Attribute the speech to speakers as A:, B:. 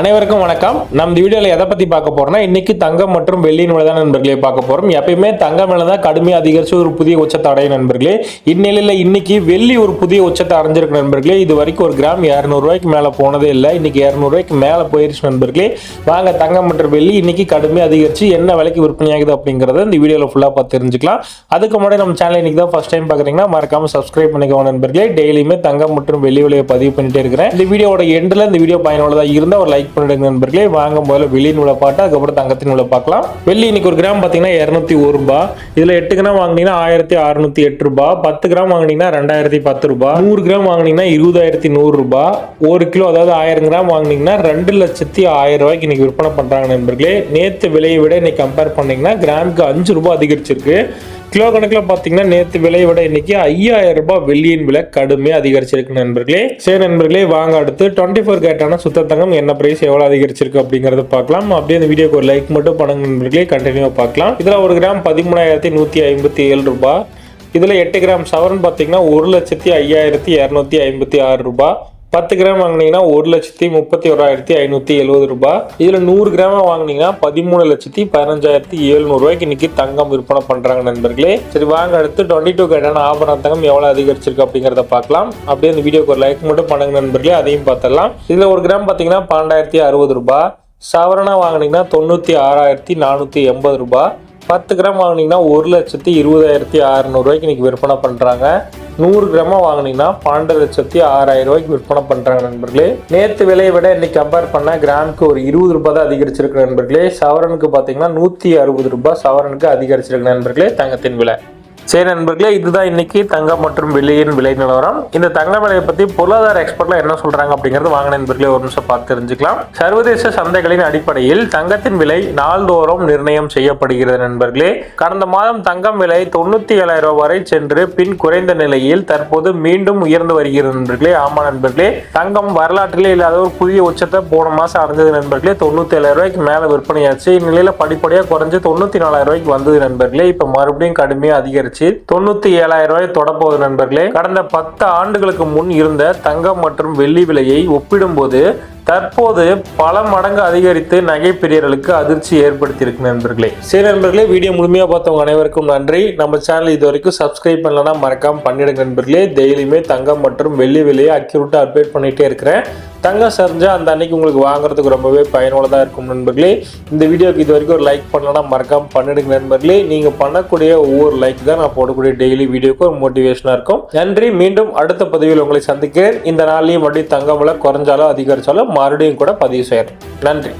A: அனைவருக்கும் வணக்கம். நம்ம இந்த வீடியோவில் எதை பற்றி பார்க்க போகிறோம்னா இன்றைக்கி தங்கம் மற்றும் வெள்ளியின் விலை தான் நண்பர்களே பார்க்க போகிறோம் எப்பயுமே தங்கம் விலை தான் கடுமையாக அதிகரித்து ஒரு புதிய உச்சத்தை அடையும் நண்பர்களே. இந்நிலையில் இன்றைக்கி வெள்ளி ஒரு புதிய உச்சத்தை அடைஞ்சிருக்கு நண்பர்களே. இது வரைக்கும் ஒரு கிராம் இரநூறுவாய்க்கு மேலே போனதே இல்லை. இன்னைக்கு இரநூறுவாய்க்கு மேலே போயிருச்சு நண்பர்களே. வாங்க தங்கம் மற்றும் வெள்ளி இன்றைக்கி கடுமையாக அதிகரித்து என்ன விலைக்கு விற்பனையாகுது அப்படிங்கிறத இந்த வீடியோவில் ஃபுல்லாக பார்த்து தெரிஞ்சுக்கலாம். அதுக்கு முன்னாடி நம்ம சேனல் இன்னைக்கு தான் ஃபஸ்ட் டைம் பார்க்குறீங்கன்னா மறக்காமல் சப்ஸ்கிரைப் பண்ணிக்கோங்க நண்பர்களே. டெய்லியுமே தங்கம் மற்றும் வெள்ளி விலையை பதிவு பண்ணிட்டே இருக்கிறேன். இந்த வீடியோட எண்டில் இந்த வீடியோ பயனுள்ளதாக இருந்தால் ஒரு லைக் பண்ணிடுங்க நண்பர்களே. வாங்க முதல்ல வெள்ளியின் உள்ள பாட்டு அதுக்கப்புறம் தங்கத்தின் உள்ள பார்க்கலாம். வெள்ளி இன்னைக்கு ஒரு கிராம் பார்த்தீங்கன்னா இரநூத்தி ஒரு ரூபா. இதில் எட்டு கிராம் வாங்கினீங்கன்னா ஆயிரத்தி அறுநூத்தி எட்டு ரூபா. பத்து கிராம் வாங்கினீங்கன்னா ரெண்டாயிரத்தி பத்து ரூபா. நூறு கிராம் வாங்கினீங்கன்னா இருபதாயிரத்தி நூறு ரூபா. ஒரு கிலோ அதாவது ஆயிரம் கிராம் வாங்கினீங்கன்னா ரெண்டு லட்சத்தி ஆயிரம் ரூபாய்க்கு இன்னைக்கு விற்பனை பண்ணுறாங்க நண்பர்களே. நேற்று விலையை விட இன்னைக்கு கம்பேர் பண்ணீங்கன்னா கிராமுக்கு அஞ்சு ரூபாய் அதிகரிச்சிருக்கு. கிலோ கணக்கில் பார்த்தீங்கன்னா நேற்று விலையை விட இன்னைக்கு ஐயாயிரம் ரூபாய் வெள்ளியின் விலை கடுமையாக அதிகரிச்சிருக்கு நண்பர்களே. சரி நண்பர்களே வாங்க அடுத்து. டுவெண்ட்டி ஃபோர் கேட்டான சுத்த தங்கம் என்ன பிரைஸ் எவ்வளோ அதிகரிச்சிருக்கு அப்படிங்கறத பார்க்கலாம். அப்படியே இந்த வீடியோக்கு ஒரு லைக் மட்டும் பண்ணுங்க நண்பர்களே. கண்டினியூவாக பார்க்கலாம். இதில் ஒரு கிராம் பதிமூணாயிரத்தி நூற்றி ஐம்பத்தி ஏழு ரூபாய். இதில் எட்டு கிராம் சவரன் பார்த்தீங்கன்னா ஒரு லட்சத்தி ஐயாயிரத்தி இரநூத்தி ஐம்பத்தி ஆறு ரூபாய். பத்து கிராம் வாங்கினீங்கன்னா ஒரு லட்சத்தி முப்பத்தி ஓராயிரத்தி ஐநூற்றி எழுபது ரூபாய். இதில் நூறு கிராம் வாங்கினீங்கன்னா பதிமூணு லட்சத்தி பதினஞ்சாயிரத்தி எழுநூறுவாய்க்கு இன்னைக்கு தங்கம் விற்பனை பண்ணுறாங்க நண்பர்களே. சரி வாங்க அடுத்து டுவெண்ட்டி டூ கேட்டான ஆபரண தங்கம் எவ்வளோ அதிகரிச்சிருக்கு அப்படிங்கிறத பார்க்கலாம். அப்படியே இந்த வீடியோக்கு ஒரு லைக் மட்டும் பண்ணுங்க நண்பர்களே அதையும் பார்த்துடலாம். இதில் ஒரு கிராம் பார்த்தீங்கன்னா பன்னெண்டாயிரத்தி அறுபது ரூபாய். சவரனா வாங்கினீங்கன்னா தொண்ணூற்றி ஆறாயிரத்தி நானூற்றி எண்பது ரூபாய். பத்து கிராம் வாங்கினீங்கன்னா ஒரு லட்சத்தி இருபதாயிரத்தி அறநூறுவாய்க்கு இன்னைக்கு விற்பனை பண்ணுறாங்க நூறு கிராமா வாங்கினீங்கன்னா பன்னெண்டு லட்சத்தி ஆறாயிரம் ரூபாய்க்கு விற்பனை பண்ணுறாங்க நண்பர்களே. நேற்று விலையை விட இன்னைக்கு கம்பேர் பண்ணால் கிராமுக்கு ஒரு இருபது ரூபாய் தான் அதிகரிச்சிருக்கு நண்பர்களே. சவரனுக்கு பார்த்தீங்கன்னா நூற்றி அறுபது ரூபாய் சவரனுக்கு அதிகரிச்சிருக்கு நண்பர்களே தங்கத்தின் விலை. சரி நண்பர்களே இதுதான் இன்னைக்கு தங்கம் மற்றும் வெள்ளியின் விலை நிலவரம். இந்த தங்க விலையை பத்தி பொருளாதார எக்ஸ்பர்ட்ல என்ன சொல்றாங்க அப்படிங்கறது வாங்க நண்பர்களே ஒரு நிமிஷம் பார்த்து தெரிஞ்சுக்கலாம். சர்வதேச சந்தைகளின் அடிப்படையில் தங்கத்தின் விலை நாள்தோறும் நிர்ணயம் செய்யப்படுகிறது நண்பர்களே. கடந்த மாதம் தங்கம் விலை தொண்ணூத்தி ஏழாயிரம் ரூபாய் வரை சென்று பின் குறைந்த நிலையில் தற்போது மீண்டும் உயர்ந்து வருகிறது நண்பர்களே. ஆமா நண்பர்களே தங்கம் வரலாற்றிலே இல்லாத ஒரு புதிய உச்சத்தை போன மாசம் அடைஞ்சது நண்பர்களே. தொண்ணூத்தி ஏழாயிரம் ரூபாய்க்கு மேல விற்பனையாச்சு. இந்நிலையில படிப்படியாக குறைஞ்சு தொண்ணூத்தி நாலாயிரம் ரூபாய்க்கு வந்தது நண்பர்களே. இப்ப மறுபடியும் கடுமையாக அதிகரிச்சு தொண்ணூத்தி ஏழாயிரம் ரூபாய் தொடப்போகுது நண்பர்களே. கடந்த பத்து ஆண்டுகளுக்கு முன் இருந்த தங்கம் மற்றும் வெள்ளி விலையை ஒப்பிடும்போது தற்போது பல மடங்கு அதிகரித்து நகை பிரியர்களுக்கு அதிர்ச்சி ஏற்படுத்தியிருக்கு நண்பர்களே. சரி நண்பர்களே வீடியோ முழுமையாக பார்த்தவங்க அனைவருக்கும் நன்றி. நம்ம சேனல் இது வரைக்கும் சப்ஸ்கிரைப் பண்ணலன்னா மறக்காம பண்ணிடுங்க நண்பர்களே. டெய்லியுமே தங்கம் மற்றும் வெள்ளி விலையை அக்யூரேட்டாக அப்டேட் பண்ணிட்டே இருக்கிறேன். தங்கம் சரிஞ்சால் அந்த அன்னைக்கு உங்களுக்கு வாங்குறதுக்கு ரொம்பவே பயனுள்ளதாக இருக்கும் நண்பர்களே. இந்த வீடியோக்கு இது வரைக்கும் ஒரு லைக் பண்ணலன்னா மறக்காம பண்ணிடுங்க நண்பர்களே. நீங்கள் பண்ணக்கூடிய ஒவ்வொரு லைக் தான் நான் போடக்கூடிய டெய்லி வீடியோக்கு ஒரு மோட்டிவேஷனாக இருக்கும். நன்றி மீண்டும் அடுத்த பதவியில் உங்களை சந்திக்கிறேன். இந்த நாள்லையும் மறுபடியும் தங்கம் விலை குறைஞ்சாலும் அதிகரித்தாலும் மறுபடியும் கூட பதிவு செய்கிறேன் நன்றி.